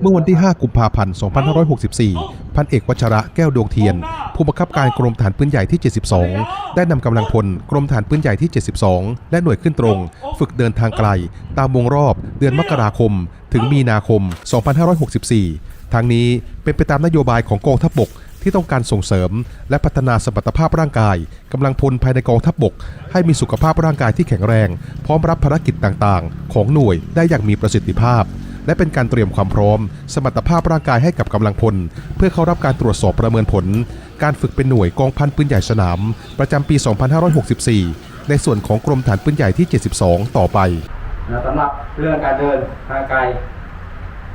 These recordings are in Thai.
เมื่อวันที่ 5 กุมภาพันธ์ 2564 พันเอกวัชระแก้วดวงเทียน ผู้บังคับการกรมฐานปืนใหญ่ที่ 72 ได้นำกำลังพลกรมฐานปืนใหญ่ที่ 72 และหน่วยขึ้นตรง ฝึกเดินทางไกล ตามวงรอบเดือนมกราคม ถึงมีนาคม 2564 ทั้งนี้เป็นไปตามนโยบายของกองทัพบกที่ต้องการส่งเสริม และพัฒนาสมรรถภาพร่างกายกำลังพลภายในกองทัพบกให้มีสุขภาพร่างกายที่แข็งแรง พร้อมรับภารกิจต่างๆ ของหน่วยได้อย่างมีประสิทธิภาพ และเป็นการเตรียมความพร้อม สมรรถภาพร่างกายให้กับกำลังพล เพื่อเข้ารับการตรวจสอบประเมินผล การฝึกเป็นหน่วยกองพันปืนใหญ่สนาม ประจำปี 2564 ในส่วนของกรมฐานปืนใหญ่ที่ 72 ต่อไปนะสำหรับเรื่องการเดินทางไกล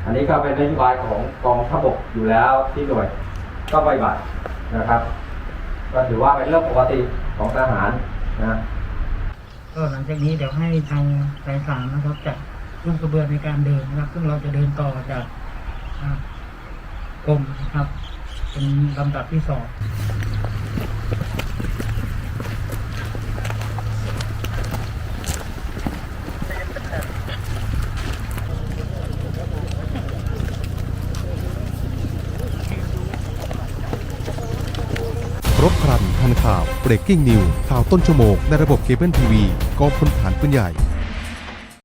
อันนี้ก็เป็นนโยบายของกองทัพบกอยู่แล้วที่หน่วยก็ปฏิบัตินะครับก็ถือว่าเป็นเรื่องปกติของทหารนะก็หลังจากนี้เดี๋ยวให้ทางสายสามนะครับจัดเรื่องกระเบือในการเดินนะครับ ซึ่งเราจะเดินต่อจากกรมนะครับ เป็นลำดับที่สองครบครันทันข่าว breaking news ข่าวต้นชั่วโมงในระบบเคเบิลทีวีกองพลฐานปืนใหญ่